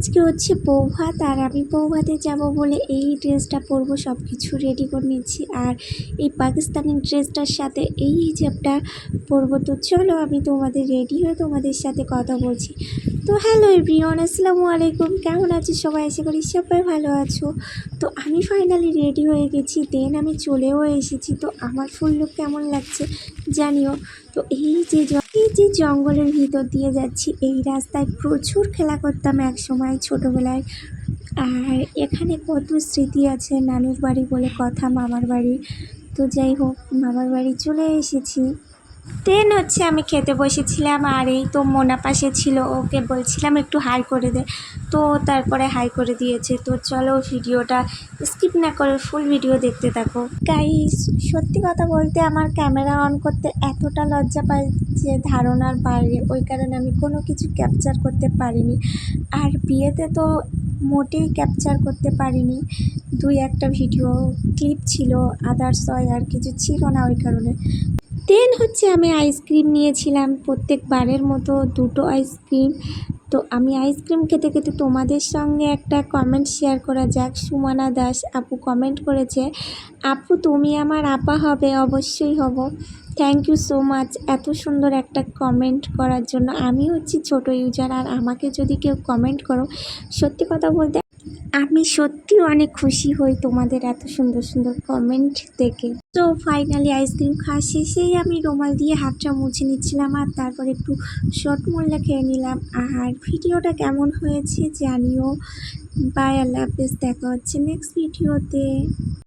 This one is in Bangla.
হচ্ছে বৌভাত আর আমি বৌভাতে যাব বলে এই ড্রেসটা পরবো সব কিছু রেডি করে নিচ্ছি আর এই পাকিস্তানি ড্রেসটার সাথে এই হিজাবটা পরবো। তো চলো আমি তোমাদের রেডি হয়ে তোমাদের সাথে কথা বলছি। তো হ্যালো এভরিওয়ান আসসালামু আলাইকুম। কেমন আছো সবাই? আশা করি সবাই ভালো আছো। তো আমি ফাইনালি রেডি হয়ে গেছি দেন আমি চলেও এসেছি। তো আমার ফুল লুক কেমন লাগছে জানিও। তো এই যে এই যে জঙ্গলের ভিতর দিয়ে যাচ্ছি, এই রাস্তায় প্রচুর খেলা করতাম এক সময় ছোটোবেলায়। আর এখানে কত স্মৃতি আছে, নানুর বাড়ি বলে কথা, মামার বাড়ি। তো যাই হোক, মামার বাড়ি চলে এসেছি। দেন হচ্ছে আমি খেতে বসেছিলাম আর এই তো মোনা পাশে ছিল, ওকে বলছিলাম একটু হাই করে দে। তো তারপরে হাই করে দিয়েছে। তো চলো ভিডিওটা স্কিপ না করে ফুল ভিডিও দেখতে থাকো। গাইস সত্যি কথা বলতে আমার ক্যামেরা অন করতে এতটা লজ্জা পাই যে ধারণার বাইরে, ওই কারণে আমি কোনো কিছু ক্যাপচার করতে পারিনি। আর বিয়েতে তো মোটেই ক্যাপচার করতে পারিনি। দুই একটা ভিডিও ক্লিপ ছিল আদার্স হয় আর কিছু ছিল না ওই কারণে। দেন হচ্ছে আমি আইসক্রিম নিয়েছিলাম প্রত্যেকবারের মতো দুটো আইসক্রিম তো আমি আইসক্রিম খেতে খেতে তোমাদের সঙ্গে একটা কমেন্ট শেয়ার করা যাক। সুমানা দাস আপু কমেন্ট করেছে, আপু, তুমি আমার আপা হবে, অবশ্যই হব। থ্যাংক ইউ সো মাচ এত সুন্দর একটা কমেন্ট করার জন্য। আমি হচ্ছি ছোট ইউজার আর আমাকে যদি কেউ কমেন্ট করো, সত্যি কথা বলতে আমি সত্যি অনেক খুশি হই তোমাদের এত সুন্দর সুন্দর কমেন্ট দেখে। তো ফাইনালি আইসক্রিম খাওয়া শেষেই আমি রোমাল দিয়ে হাতটা মুছে নিচ্ছিলাম আর তারপর একটু শর্ট মোল্লা খেয়ে নিলাম। আর ভিডিওটা কেমন হয়েছে জানিও। বাই আল্লাহ হাফেজ। দেখা হচ্ছে নেক্সট ভিডিওতে